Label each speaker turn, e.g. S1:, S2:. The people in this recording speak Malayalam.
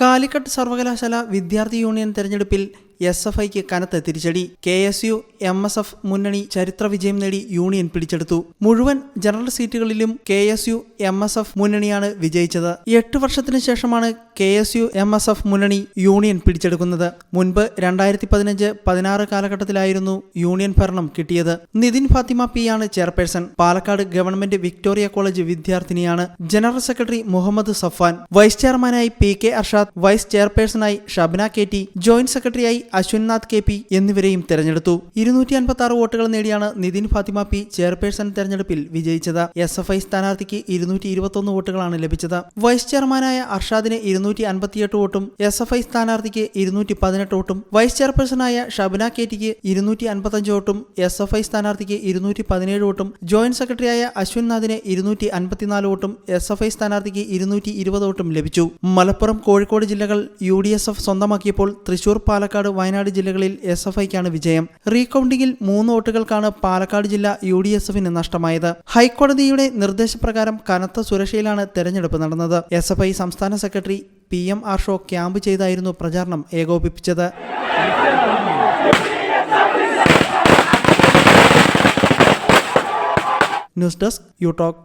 S1: കാലിക്കറ്റ് സർവകലാശാല വിദ്യാർത്ഥി യൂണിയൻ തെരഞ്ഞെടുപ്പിൽ എസ് എഫ് ഐക്ക് കനത്ത തിരിച്ചടി. K S U M S F മുന്നണി ചരിത്ര വിജയം നേടി യൂണിയൻ പിടിച്ചെടുത്തു. മുഴുവൻ ജനറൽ സീറ്റുകളിലും K S U M S F മുന്നണിയാണ് വിജയിച്ചത്. എട്ട് വർഷത്തിന് ശേഷമാണ് K S U M S F union union പിടിച്ചെടുക്കുന്നത്. മുൻപ് രണ്ടായിരത്തി പതിനഞ്ച് പതിനാറ് കാലഘട്ടത്തിലായിരുന്നു യൂണിയൻ ഭരണം കിട്ടിയത്. നിതിൻ ഫാത്തിമ പി ആണ് chairperson. Palakkad government Victoria College വിദ്യാർത്ഥിനിയാണ് general secretary Muhammad Safan vice ചെയർമാനായി പി കെ അർഷാദ് വൈസ് ചെയർപേഴ്സണായി ഷബ്ന കെ ടി ജോയിന്റ് സെക്രട്ടറിയായി അശ്വൻനാഥ് കെ പി എന്നിവരെയും തെരഞ്ഞെടുത്തു. ഇരുന്നൂറ്റി അൻപത്തി ആറ് വോട്ടുകൾ നേടിയാണ് നിതിൻ ഫാത്തിമ പി ചെയർപേഴ്സൺ തെരഞ്ഞെടുപ്പിൽ വിജയിച്ചത്. എസ് എഫ് ഐ സ്ഥാനാർത്ഥിക്ക് ഇരുന്നൂറ്റി ഇരുപത്തൊന്ന് വോട്ടുകളാണ് ലഭിച്ചത്. വൈസ് ചെയർമാനായ അർഷാദിന് ഇരുന്നൂറ്റി അൻപത്തിയെട്ട് വോട്ടും എസ് എഫ് ഐ സ്ഥാനാർത്ഥിക്ക് ഇരുന്നൂറ്റി പതിനെട്ട് വോട്ടും വൈസ് ചെയർപേഴ്സണായ ഷബ്ന കെ ടിക്ക് ഇരുന്നൂറ്റി അൻപത്തഞ്ച് വോട്ടും എസ് എഫ് ഐ സ്ഥാനാർത്ഥിക്ക് ഇരുന്നൂറ്റി പതിനേഴ് വോട്ടും ജോയിന്റ് സെക്രട്ടറിയായ അശ്വിനാഥിന് ഇരുന്നൂറ്റി അൻപത്തിനാല് വോട്ടും എസ് എഫ് ഐ സ്ഥാനാർത്ഥിക്ക് ഇരുന്നൂറ്റി ഇരുപത് വോട്ടും ലഭിച്ചു. മലപ്പുറം കോഴിക്കോട് ജില്ലകൾ യു ഡി എസ് എഫ് സ്വന്തമാക്കിയപ്പോൾ തൃശൂർ പാലക്കാട് വയനാട് ജില്ലകളിൽ എസ് എഫ് ഐക്കാണ് വിജയം. റീകൗണ്ടിങ്ങിൽ മൂന്ന് വോട്ടുകൾക്കാണ് പാലക്കാട് ജില്ല യു ഡി എസ് എഫിന് നഷ്ടമായത്. ഹൈക്കോടതിയുടെ നിർദ്ദേശപ്രകാരം കനത്ത സുരക്ഷയിലാണ് തെരഞ്ഞെടുപ്പ് നടന്നത്. എസ് എഫ് ഐ സംസ്ഥാന secretary P M Arsho camp ചെയ്തായിരുന്നു പ്രചാരണം ഏകോപിപ്പിച്ചത്. News desk you talk